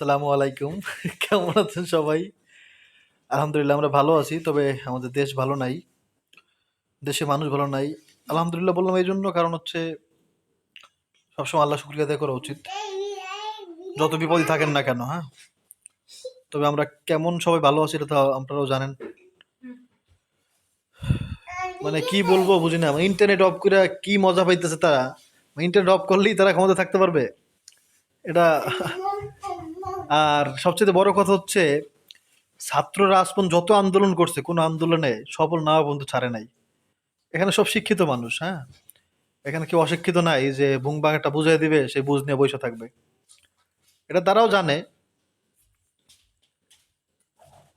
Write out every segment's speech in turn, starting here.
আসসালামু আলাইকুম। কেমন আছেন সবাই? আলহামদুলিল্লাহ, আমরা ভালো আছি, তবে আমাদের দেশ ভালো নাই দেশে মানুষ ভালো নাই। আলহামদুলিল্লাহ বললাম এই জন্য, কারণ হচ্ছে সবসময় আল্লাহ শুক্রিয়া আদায় করা উচিত। যত বিপদই থাকেন না কেন হ্যাঁ? তবে আমরা কেমন সবাই ভালো আছি এটা তো আপনারাও জানেন। মানে কি বলব, বুঝি না। ইন্টারনেট অফ করে কি মজা পাইতেছে তারা? ইন্টারনেট অফ করলেই তারা ক্ষমতা থাকতে পারবে? এটা আর সবচেয়ে বড় কথা হচ্ছে, ছাত্ররা পর্যন্ত যত আন্দোলন করছে, কোনো আন্দোলনে সফল না বন্ধু ছাড়ে নাই। এখানে সব শিক্ষিত মানুষ হ্যাঁ? এখানে কেউ অশিক্ষিত নাই যে বুং বাংটা বুঝাই দিবে, সে বুঝ নিয়ে বসে থাকবে। এটা তারাও জানে।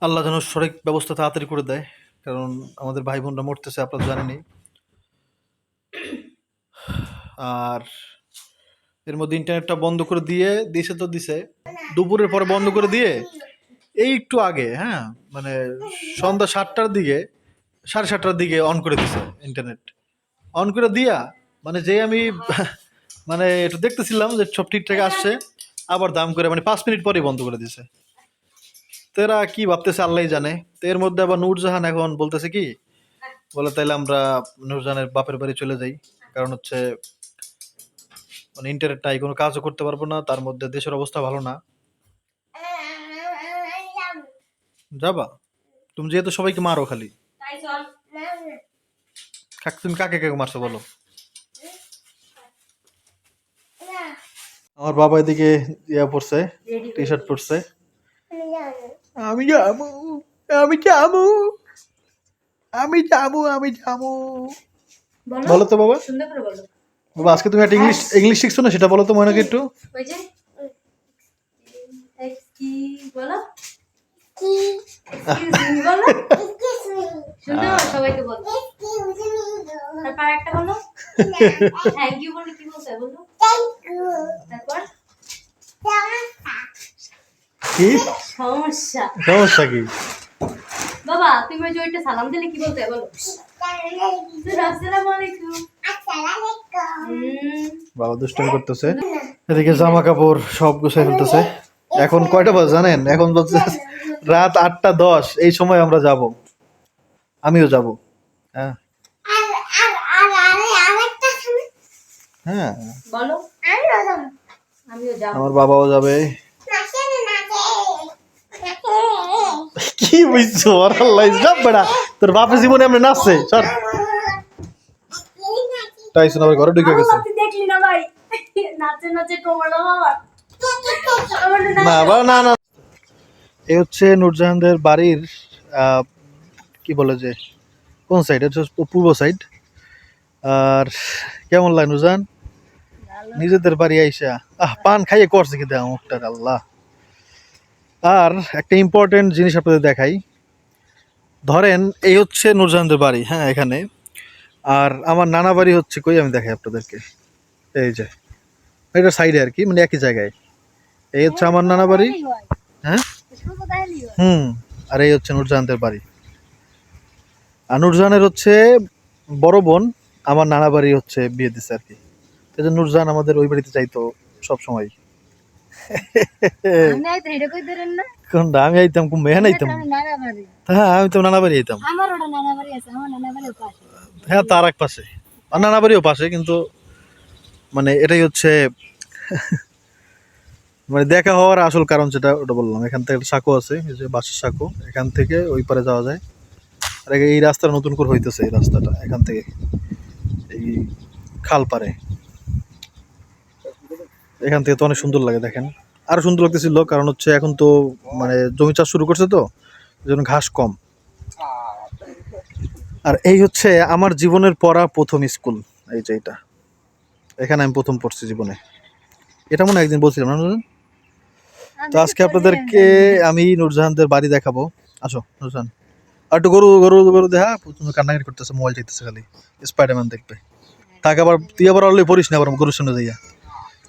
আল্লাহ যেন সঠিক ব্যবস্থা তাড়াতাড়ি করে দেয়, কারণ আমাদের ভাই বোনরা মরতেছে, আপনারা জানেনই। আর এর মধ্যে ইন্টারনেটটা বন্ধ করে দিয়ে, দিছে তো দিছে। দুপুরের পরে বন্ধ করে দিয়ে এই একটু আগে হ্যাঁ মানে সন্ধ্যা সাতটার দিকে, সাড়ে সাতটার দিকে অন করে দিছে ইন্টারনেট অন করে দিয়া মানে যে আমি মানে একটু দেখতেছিলাম যে সব ঠিকঠাক আসছে, আবার দাম করে মানে পাঁচ মিনিট পরেই বন্ধ করে দিছে। তো এরা কি ভাবতেছে আল্লাহ জানে। তো এর মধ্যে আবার নূরজাহান এখন বলতেছে কি, বলে তাইলে আমরা নূরজাহানের বাপের বাড়ি চলে যাই। কারণ হচ্ছে মানে ইন্টারনেট নাই, কোনো কাজও করতে পারব না, তার মধ্যে দেশের অবস্থা ভালো না। যাবা? তুমি যেহেতু সবাইকে মারো খালি। কাক তুমি কাকে কাকে মারছো বলো? আমার বাবা এদিকে ইয়া পড়ছে টি শার্ট পরছে। আমি যাব আমি যাব আমি যাব আমি যাব। বলো। তো বাবা। বাবা আজকে তুমি একটা ইংলিশ ইংলিশ শিখছো না সেটা বলো তো মনে একটু। ওই যে কি বলো। কি? বলতে বলো তারপর কি সমস্যা সমস্যা কি? বাবা তুমি ওই যে ওইটা সালাম দিলে কি বলতে বলো? বাবা দুষ্টামি করতেছে। এদিকে জামা কাপড় সব গুছাই ফেলতেছে। এখন কয়টা বাজে জানেন? এখন বলছে রাত আটটা দশ এই সময় আমরা যাব। আমিও যাব। হ্যাঁ। হ্যাঁ। বলো। আমিও যাব। আমার বাবাও যাবে। কি বুঝছ? আর আল্লাহ যাব বেড়া তোর বাপের জীবনে আমরা নাচছে। সর। টাইসন আবার ঘরে ঢুকে গেছে। দেখলি না ভাই। নাচে নাচে কোমরটা বাবা না না না। এই হচ্ছে নূরজাহানদের বাড়ির কি বলে যে কোন সাইড এটা হচ্ছে পূর্ব সাইড আর কেমন লাগে নুরজাহান? নিজেদের বাড়ি আইসা। আহ পান খাইয়ে করছে কি দেওয়া মুখটার আল্লাহ। আর একটা ইম্পর্টেন্ট জিনিস আপনাদের দেখাই। ধরেন এই হচ্ছে নূরজাহানদের বাড়ি হ্যাঁ এখানে। আর আমার নানা বাড়ি হচ্ছে কই? আমি দেখাই আপনাদেরকে। এই যে এটা সাইডে আর কি মানে একই জায়গায়। এই হচ্ছে আমার নানা বাড়ি। হ্যাঁ? হুম আর এই হচ্ছে নূরজাহানদের বাড়ি। আর নূরজাহানের হচ্ছে বড় বোন আমার নানা বাড়ি হচ্ছে বিয়ে দিচ্ছে আর কি। জন্য নূরজাহান আমাদের ওই বাড়িতে চাইতো সব সময় কোনটা আমি আইতাম মেহন আইতাম। হ্যাঁ আমি তো নানা বাড়ি আইতাম। হ্যাঁ তার এক পাশে। আর নানা বাড়িও পাশে কিন্তু মানে এটাই হচ্ছে মানে দেখা হওয়ার আসল কারণ যেটা, ওটা বললাম। এখান থেকে একটা সাঁকো আছে বাসের সাঁকো। এখান থেকে ওই পারে যাওয়া যায়। আর এই রাস্তাটা নতুন করে হইতেছে, এই রাস্তাটা, এখান থেকে। এই খাল পারে এখান থেকে তো অনেক সুন্দর লাগে, দেখেন। আরও সুন্দর লাগতেছিল, কারণ হচ্ছে এখন তো মানে জমি চাষ শুরু করছে তো জন্য ঘাস কম। আর এই হচ্ছে আমার জীবনের পড়া প্রথম স্কুল, এই যে এটা। এখানে আমি প্রথম পড়ছি জীবনে। এটা মনে একদিন বলছিলাম না? তো আজকে আপনাদেরকে আমি নুরজাহানদের বাড়ি দেখাবো। আসো নুরজাহান। আর একটু গরু গরু গরু দেখা তুমি কান্নাকাটি করতেছে মোবাইল চাইতেছে খালি। স্পাইডারম্যান দেখবে। তাকে আবার তুই আবার অল্লি পড়িস না আবার গরুর সঙ্গে যাইয়া।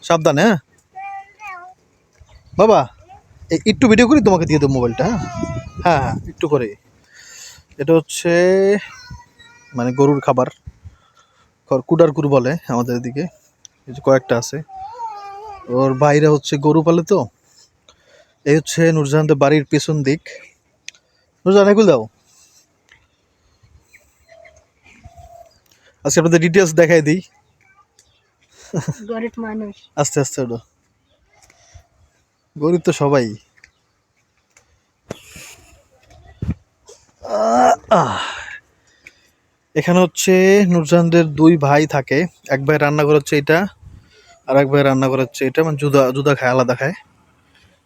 সাবধান হ্যাঁ? বাবা এই একটু ভিডিও করি তোমাকে দিয়ে দেবো মোবাইলটা হ্যাঁ? হ্যাঁ হ্যাঁ একটু করে। এটা হচ্ছে মানে গরুর খাবার। কুডার কুর বলে আমাদের এদিকে। কয়েকটা আছে। ওর বাইরে হচ্ছে গরু পালে তো। এই হচ্ছে নুরজাহানদের বাড়ির পেছন দিক। নুরজাহান এগুলো দাও। আজকে আপনাদের ডিটেলস দেখাই দিই। গরিব মানুষ। আস্তে আস্তে ওটা গরিব তো সবাই। এখানে হচ্ছে নুরজাহানদের দুই ভাই থাকে। এক ভাই রান্না করে হচ্ছে এটা আর এক ভাই রান্না করে হচ্ছে এটা। মানে জুদা জুদা খায় আলাদা খায়।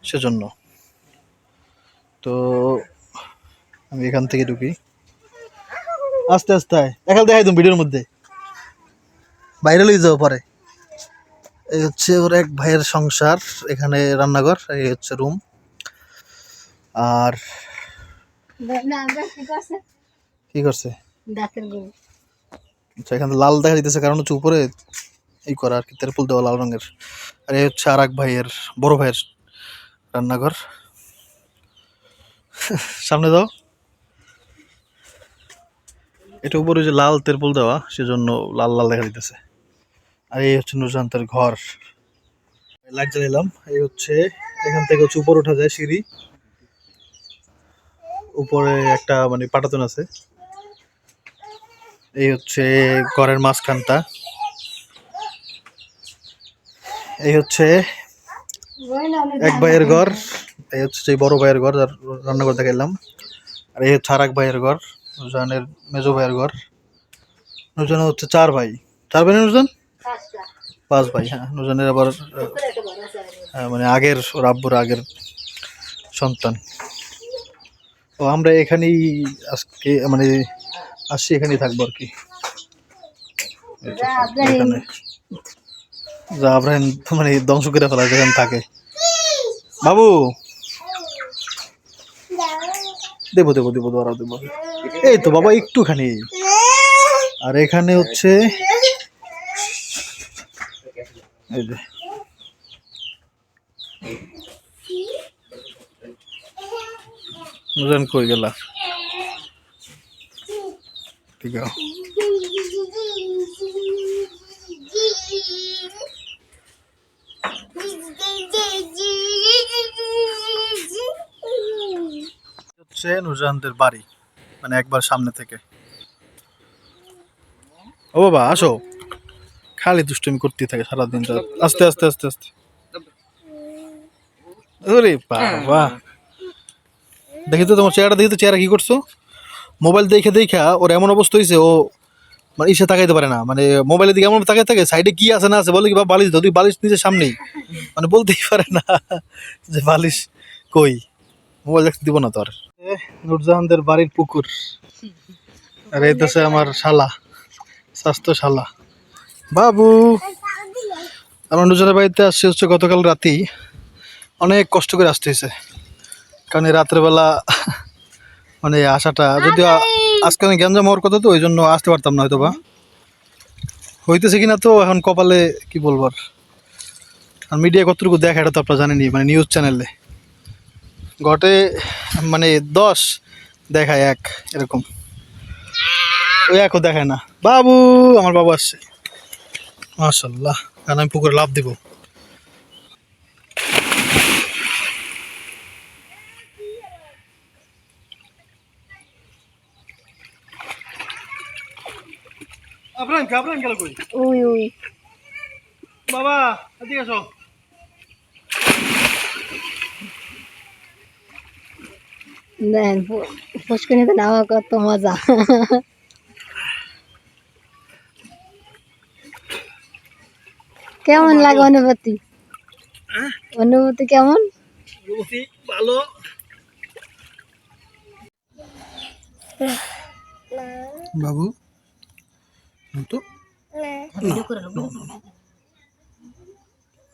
সেজন্য। তো আমি এখান থেকে ঢুকি। আস্তে আস্তে এখানে দেখাই তুমি ভিডিওর মধ্যে। বাইরে লই যাও পরে। এই হচ্ছে ওর এক ভাইয়ের সংসার, এখানে রান্নাঘর, এই হচ্ছে রুম। আর কি করছে? আচ্ছা এখানে লাল দেখা দিতেছে কারণ হচ্ছে উপরে এই করা আর কি তেরপুল দেওয়া লাল রঙের। আর এই হচ্ছে আর এক ভাইয়ের, বড় ভাইয়ের রান্নাঘর। সামনে দাও। এটা উপরে যে লাল তেরপুল দেওয়া, সেজন্য লাল লাল দেখা দিতেছে। আর এই হচ্ছে নুরজান্তের ঘর। লাইট জ্বালাইলাম। এই হচ্ছে, এখান থেকে হচ্ছে উপরে ওঠা যায় সিঁড়ি। উপরে একটা মানে পাটাতন আছে। এই হচ্ছে ঘরের মাঝখানটা। এই হচ্ছে এক ভাইয়ের ঘর, এই হচ্ছে সেই বড় ভাইয়ের ঘর যার রান্নাঘর দেখাইলাম আর এই হচ্ছে আর এক ভাইয়ের ঘর নুরজানের মেজো ভাইয়ের ঘর। নুরজান হচ্ছে চার ভাই। চার ভাই না নুরজান পাঁচ ভাই হ্যাঁ। নুরজানের আবার মানে আগের ওর আব্বুর আগের সন্তান। তো আমরা এখানেই আজকে মানে আসছি, এখানেই থাকব আর কি। এখানে। যা আব্রাহিম মানে ধ্বংস করে ফেলা যেখানে থাকে। বাবু! দেবো দেবো দেবো ধরাও দেবো। এই তো বাবা, একটুখানি। আর এখানে হচ্ছে এই কই গেলা? ঠিক আছে। হচ্ছে নুরজাহানদের বাড়ি মানে একবার সামনে থেকে। ও বাবা, আসো। খালি দুষ্টুমি করতে থাকে সারাদিন আস্তে আস্তে আস্তে আস্তে। ওরে বাবা। দেখি তো তোমার চেহারা, দেখি তো চেহারা কি করছ। মোবাইল দেখে, দেখা ওর এমন অবস্থা হয়েছে ও মানে ইসে তাকাইতে পারে না। মানে মোবাইলের দিকে এমন তাকাই থাকে সাইডে কি আছে না আছে বলে কি বা বালিশ তুই বালিশ নিজের সামনেই মানে বলতেই পারে না যে বালিশ কই? মোবাইল দেখতে দিব না তো আর। নুরজাহানদের বাড়ির পুকুর। আর এই দেশে আমার শালা স্বাস্থ্য শালা বাবু! আমার নুরজানের বাড়িতে আসছে হচ্ছে গতকাল রাতেই। অনেক কষ্ট করে আসতে হয়েছে। কারণ এই রাত্রেবেলা মানে আসাটা যদি আজকে আমি গ্যাঞ্জাম হওয়ার কথা তো ওই জন্য আসতে পারতাম না হয়তো বা হইতেছে কিনা তো, এখন কপালে কি বলব আর মিডিয়া কতটুকু দেখা এটা তো আপনারা জানেনি মানে নিউজ চ্যানেলে ঘটে মানে দশ দেখায় এক, এরকম। ওই একও দেখায় না। বাবু, আমার বাবু আসছে। মাশাল্লাহ কারণ আমি পুকুরে লাভ দিব। আব্রাহিম আব্রাহিম গেল কই উই উই। বাবা এদিকে আসো। দেন পুষ্করিতে নামা কত মজা। কেমন লাগে অনুভূতি? অনুভূতি কেমন? অনুভূতি ভালো। বাবু? তো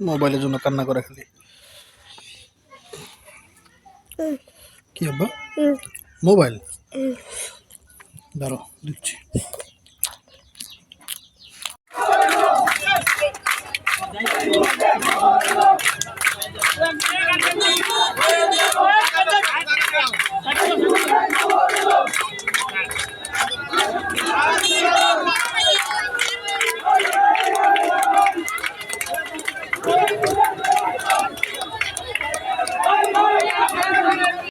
মোবাইলের জন্য কান্না করে খালি। কি আব্বা? মোবাইল? দাঁড়ো দিচ্ছি।